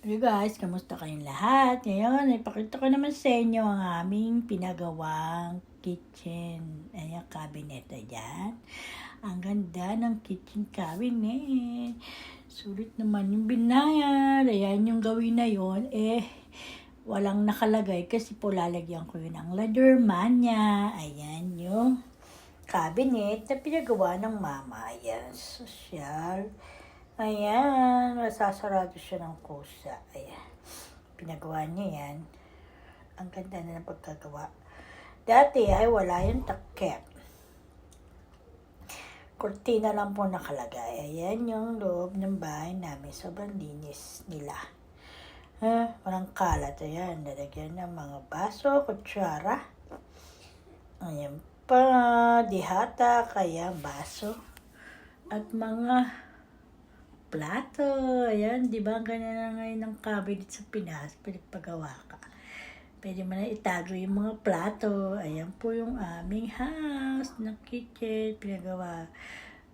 Hey guys, kamusta kayong lahat? Ngayon, ipakita ko naman sa inyo ang aming pinagawang kitchen. Ayan, cabinet na dyan. Ang ganda ng kitchen cabinet. Sulit naman yung binayad. Ayan yung gawin na yon Eh, walang nakalagay kasi po lalagyan ko yun ng ladderman niya. Ayan yung cabinet na pinagawa ng mama. Ayan, social. Ayan, masasarado siya ng kusa. Ayan. Pinagawa niya yan. Ang ganda na ng pagkagawa. Dati ay wala yung takip. Kurtina lang po nakalagay. Ayan yung loob ng bahay namin. Sobrang linis nila. Ha? Walang kalat. Ayan, lalagyan ng mga baso, kutsara. Ayan pa, dihata, kaya baso. At mga plato. Ayan, di ba? Ganyan na ngayon ng cabinet sa Pinas. Pinagpagawa ka. Pwede mo na itago yung mga plato. Ayan po yung aming house na kitchen. Pinagawa.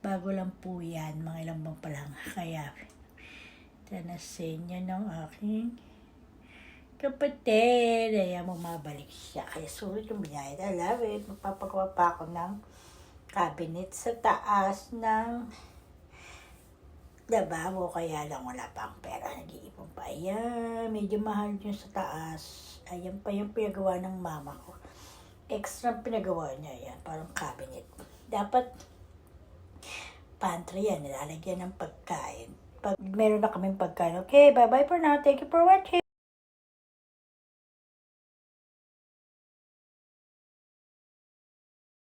Bago lang po yan. Mga ilang buwan pa lang. Kaya, tanasin niya ng aking kapatid. Ayan, bumabalik siya. Kaya sulit yung binayad. I love it. Magpapagawa pa ako ng cabinet sa taas ng lababo kaya lang wala pa ang pera nag-iipon pa. Ayan medyo mahal yun sa taas. Ayan pa yung pinagawa ng mama ko. Extra pinagawa niya yan parang cabinet. Dapat pantry yan nilalagyan ng pagkain. Pag meron na kaming pagkain. Okay bye bye for now. Thank you for watching